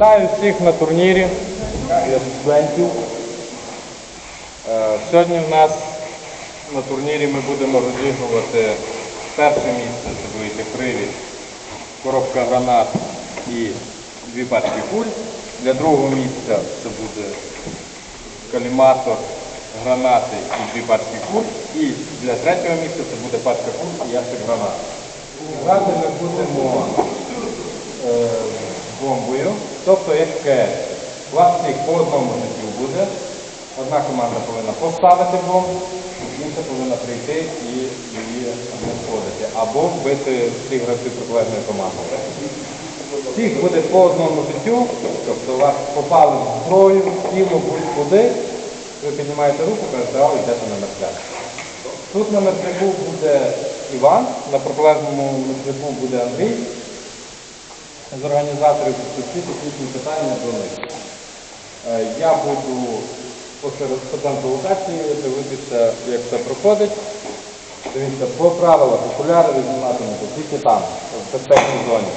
всіх на турнірі студентів. Е, Сьогодні в нас на турнірі ми будемо розігрувати перше місце, це буде привід, коробка гранат і дві пачки куль. Для другого місця це буде каліматор, гранати і дві пачки куль. І для третього місця це буде пачка куль і ящик гранат. Грати ми будемо е, бомбою, тобто як КС. У вас всіх по одному життю буде. Одна команда повинна поставити бомбу, інша повинна прийти і її знаходити. Або вбити всіх гравців протилежної команди. Всіх буде по одному життю, тобто вас попали в зброю, тіло, будь-куди. Ви піднімаєте руку, перестали, йдете на мерцях. Тут на мерцяку буде Іван, на протилежному мерцяку буде Андрій. З організаторів підписів технічні питання до них. Е, Я буду посеред студенту локації дивитися, як це проходить. Дивіться, по правилах окуляри відзніматимете тільки там, в безпечній зоні.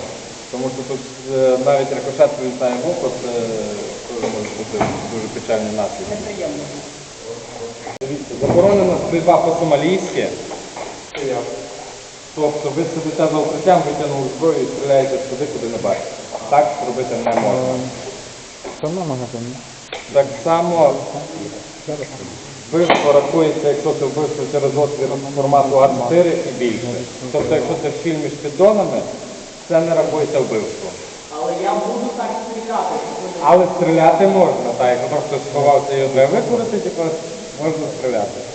Тому що тут е, навіть рикошет прилітає в око, це теж може бути дуже печальні наслідки. Дивіться, заборонена стрільба по-сомалійськи. Тобто ви сидите за укриттям, витягнули зброю і стріляєте туди, куди не бачите. Так зробити не можна. Так само вбивство рахується, якщо це вбивство через отвір формату А4 і більше. Тобто, якщо це в фільмі з піддонами, це не рахується вбивством. Але я буду так стріляти. Але стріляти можна, так, якщо просто сховався і використати, то можна стріляти.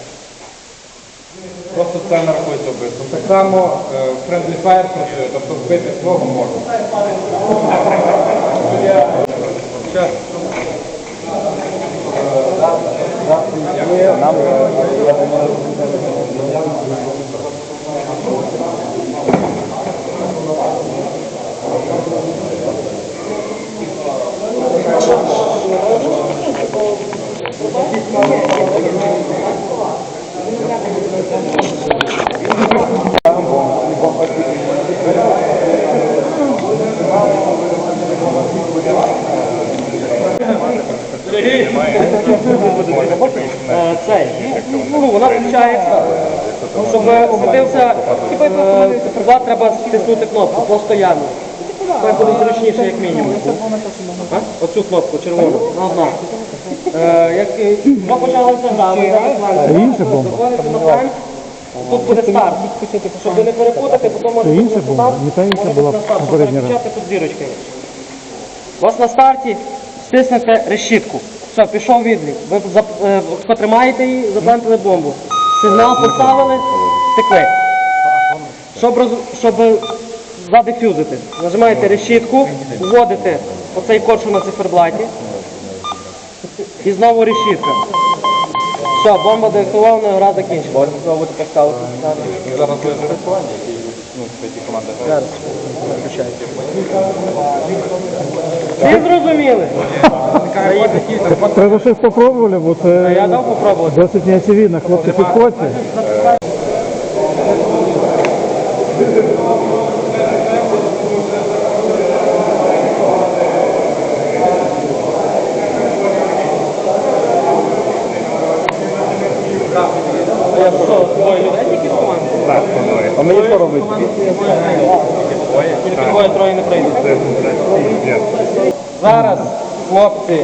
Просто це не рахується вбивством. Так само е, Friendly Fire працює, тобто вбити свого можна. Щас. Е, Цей. Ну, включається. Щоб світився циферблат, треба стиснути кнопку постоянно. Так буде зручніше, як мінімум. Оцю кнопку червону. На знак. Е, Як е, ми почалися гра, ви заходите на прайм, тут буде старт. Щоб не перепутати, потім інша була, не та інша була попередній раз. Включати тут зірочка. У вас на старті стиснете решітку. Все, пішов відлік. Ви е, потримаєте її, заплантили бомбу. Сигнал поставили, втекли. Щоб, щоб задефюзити, нажимаєте решітку, вводите оцей код, що на циферблаті. І знову решітка. Все, бомба деактивована, гра закінчена. Можна спробувати поставити. Зараз буде зарахування, які ну, ці команди грають. Всі зрозуміли? Треба щось попробували, бо Я це дав попробувати. досить неочевидно. Хлопці, підходьте. Я що, двоє людей тільки з команди? Так, А мені що робити? Тільки двоє троє не прийдуть. Зараз хлопці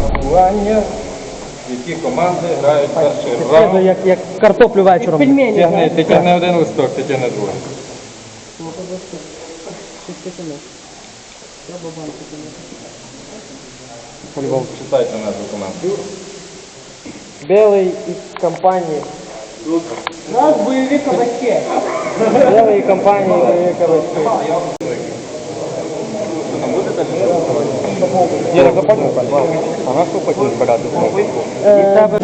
голосування, які команди грають перший раунд. Як, як картоплю вечором. Тягни, ти тягни один листок, ти тягни другий. По-любому читайте назву команди. Білий із компанії. Нас бойові кабачки. Білий і компанії бойові кабачки. Я не запомнив, а на що потім збирати знову? І в тебе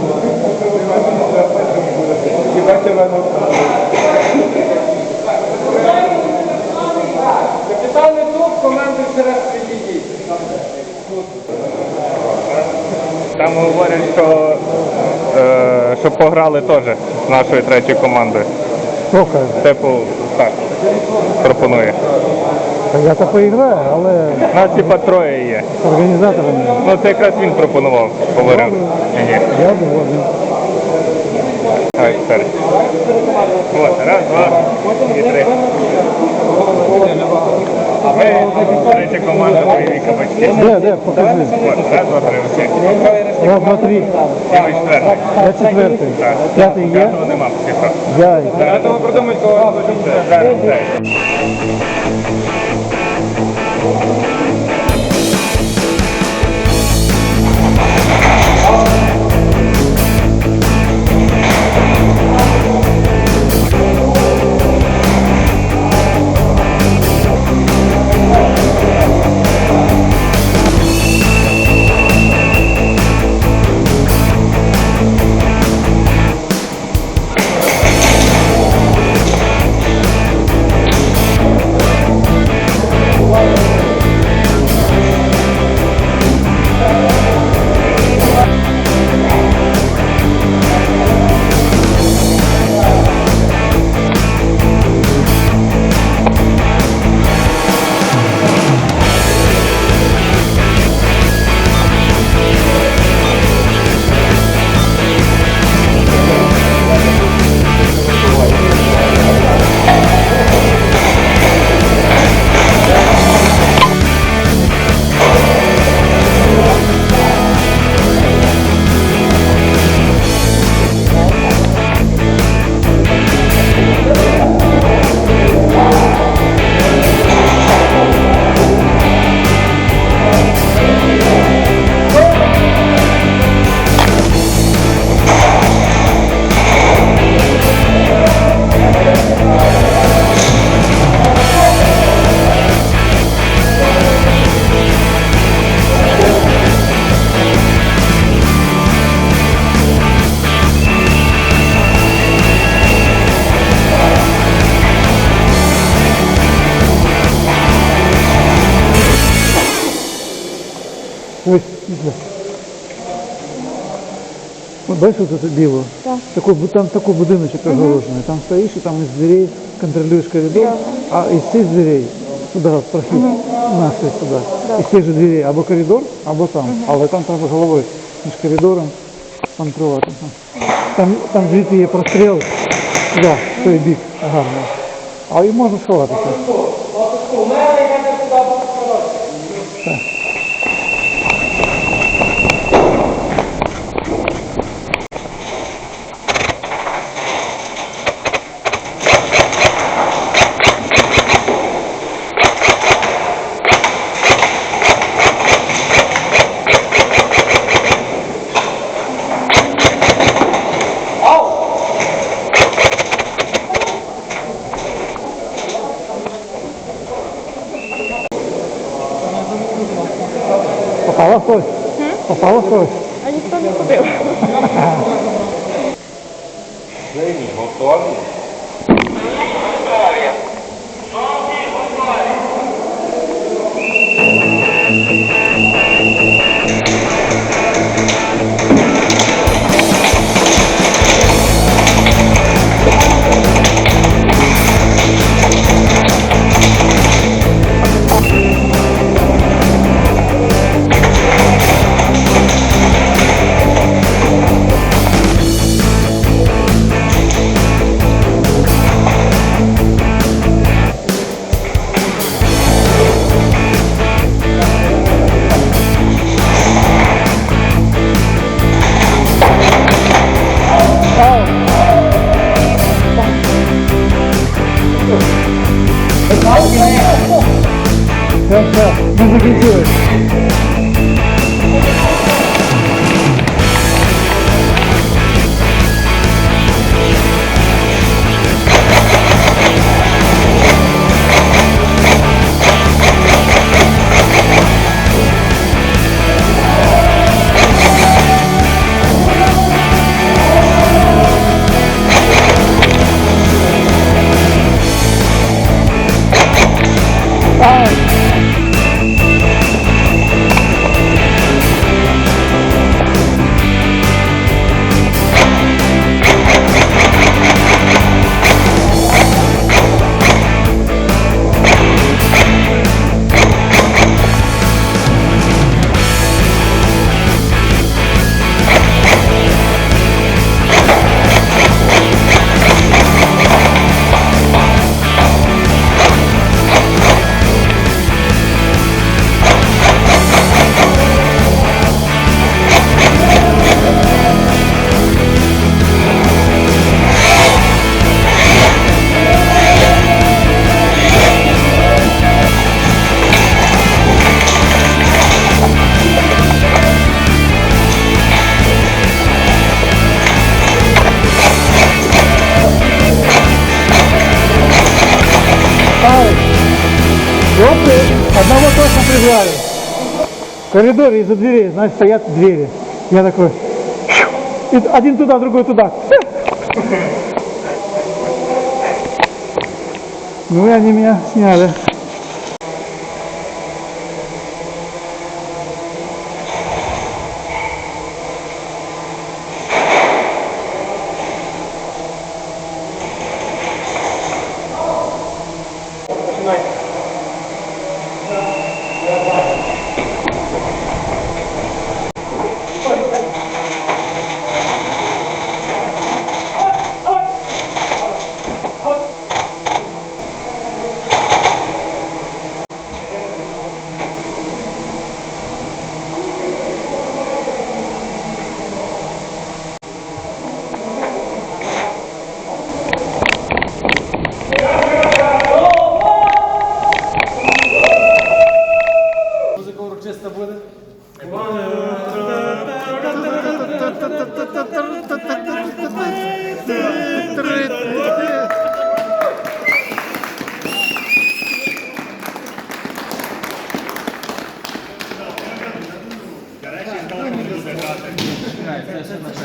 Капітан не тут, команди вперед підійдіть. Там говорять, що, е, що пограли теж з нашою третьою командою. Типу, так, пропонує. Та я то поіграю, але Нас типа троє є. з організаторами Ну це якраз він пропонував, говорив. Ні. я згоден. Давай тепер. От, раз, два і три. Ми третя команда бойові кабачки. Де, де, покажи. От, раз, два, три, окей. Раз, два, три. І ви четвертий. Я четвертий. Так. П'ятий є? П'ятого нема, тихо. Я. Зараз, зараз. Бачиш вот это біло? Так. Такой, там такой будиночок огороженный. Там стоишь и там из дверей контролируешь коридор, а из цих дверей вот прохід нашої сюди. Із цих же дверей або коридор, або там. Але там треба головою між коридором контролювати. Там, там звідти є простріл, туди, в той бік гарно. А і можна сховатися. Хтось? А ніхто не ходив. Сині, готові. Все, все, ми закінчили. Коридоре из-за дверей, знаешь, стоят двери. Я такой, и один туда, другой туда. Ну и они меня сняли. Музика урочиста буде.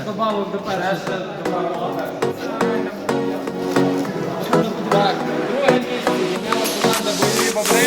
Добавив до першого. Так, друге місце зайняла команда бойові бобри.